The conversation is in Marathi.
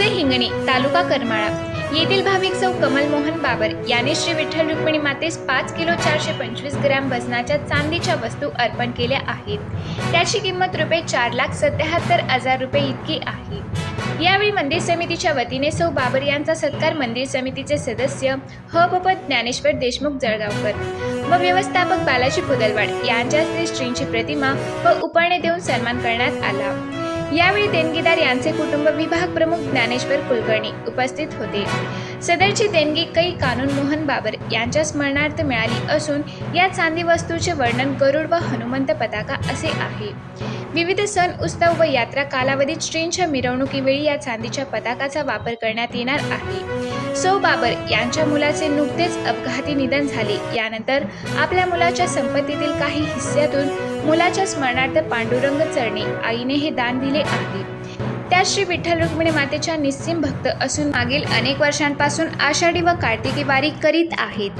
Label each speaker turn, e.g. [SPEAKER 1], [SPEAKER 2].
[SPEAKER 1] मूळचे हिंगणी तालुका करमाळा येथील भाविक सौ कमल मोहन बाबर याने श्री विठ्ठल रुक्मिणी मातेस पाच किलो चारशे पंचवीस ग्रॅम वजनाच्या चांदीच्या वस्तू अर्पण केल्या आहेत. त्याची किंमत रुपये चार लाख सत्याहत्तर हजार रुपये इतकी आहे. यावेळी मंदिर समितीच्या वतीने सौ बाबर यांचा सत्कार मंदिर समितीचे सदस्य ह भपत ज्ञानेश्वर देशमुख जळगावकर व व्यवस्थापक बालाजी पुदलवाड यांच्या हस्ते श्रींची प्रतिमा व उपाणे देऊन सन्मान करण्यात आला. यावेळी देणगीदार यांचे कुटुंब विभाग प्रमुख ज्ञानेश्वर कुलकर्णी उपस्थित होते. सदरची देणगी कै कानून मोहन बाबर यांच्या स्मरणार्थ मिळाली असून या चांदी वस्तूचे वर्णन गरुड व हनुमंत पताका असे आहे. विविध सण उत्सव व यात्रा कालावधीत श्रींच्या मिरवणुकीवेळी या चांदीच्या पताकाचा वापर करण्यात येणार आहे. सो बाबर यांच्या मुलाचे नुकतेच अपघाती निधन झाले. यानंतर आपल्या मुलाच्या संपत्तीतील काही हिस्स्यातून मुलाच्या स्मरणार्थ पांडुरंग चरणे आईने हे दान दिले आहे. त्या श्री विठ्ठल रुक्मिणी मातेच्या निस्सीम भक्त असून मागील अनेक वर्षांपासून आषाढी व कार्तिकी वारी करीत आहेत.